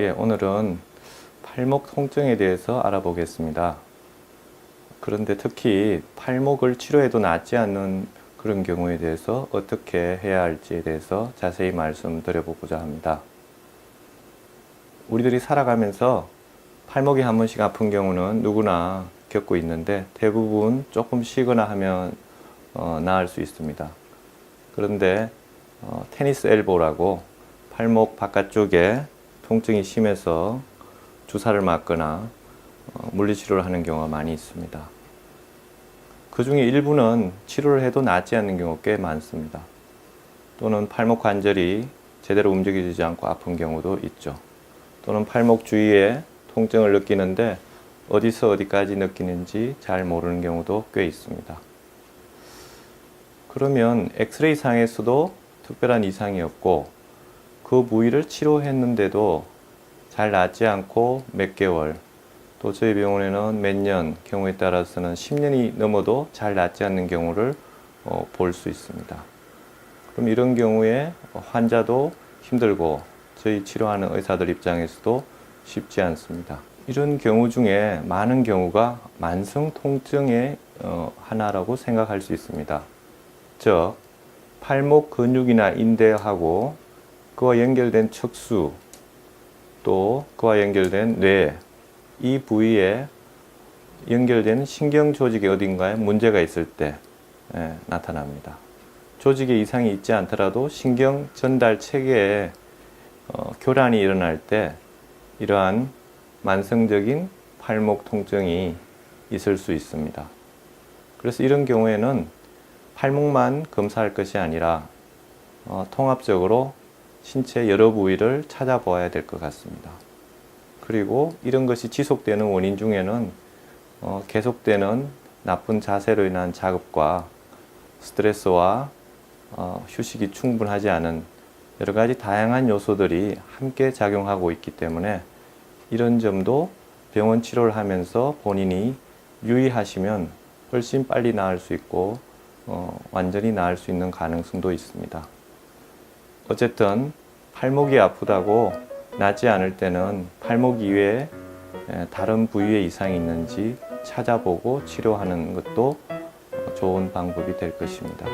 예, 오늘은 팔목 통증에 대해서 알아보겠습니다. 그런데 특히 팔목을 치료해도 낫지 않는 그런 경우에 대해서 어떻게 해야 할지에 대해서 자세히 말씀드려보고자 합니다. 우리들이 살아가면서 팔목이 한 번씩 아픈 경우는 누구나 겪고 있는데 대부분 조금 쉬거나 하면 어, 나을 수 있습니다. 그런데 어, 테니스 엘보라고 팔목 바깥쪽에 통증이 심해서 주사를 맞거나 어, 물리치료를 하는 경우가 많이 있습니다. 그 중에 일부는 치료를 해도 낫지 않는 경우가 꽤 많습니다. 또는 팔목 관절이 제대로 움직이지 않고 아픈 경우도 있죠. 또는 팔목 주위에 통증을 느끼는데 어디서 어디까지 느끼는지 잘 모르는 경우도 꽤 있습니다. 그러면 엑스레이 상에서도 특별한 이상이 없고 그 부위를 치료했는데도 잘 낫지 않고 몇 개월 또 저희 병원에는 몇 년 경우에 따라서는 10년이 넘어도 잘 낫지 않는 경우를 어, 볼 수 있습니다. 그럼 이런 경우에 환자도 힘들고 저희 치료하는 의사들 입장에서도 쉽지 않습니다. 이런 경우 중에 많은 경우가 만성 통증의 어, 하나라고 생각할 수 있습니다. 즉 팔목 근육이나 인대하고 그와 연결된 척수 또 그와 연결된 뇌 이 부위에 연결된 신경 조직의 어딘가에 문제가 있을 때 예, 나타납니다. 조직에 이상이 있지 않더라도 신경 전달 체계에 어, 교란이 일어날 때 이러한 만성적인 팔목 통증이 있을 수 있습니다. 그래서 이런 경우에는 팔목만 검사할 것이 아니라 어, 통합적으로 신체 여러 부위를 찾아보아야 될 것 같습니다. 그리고 이런 것이 지속되는 원인 중에는 어, 계속되는 나쁜 자세로 인한 자극과 스트레스와 어, 휴식이 충분하지 않은 여러 가지 다양한 요소들이 함께 작용하고 있기 때문에 이런 점도 병원 치료를 하면서 본인이 유의하시면 훨씬 빨리 나을 수 있고 어, 완전히 나을 수 있는 가능성도 있습니다. 어쨌든 팔목이 아프다고 낫지 않을 때는 팔목 이외에 에, 다른 부위에 이상이 있는지 찾아보고 치료하는 것도 어, 좋은 방법이 될 것입니다.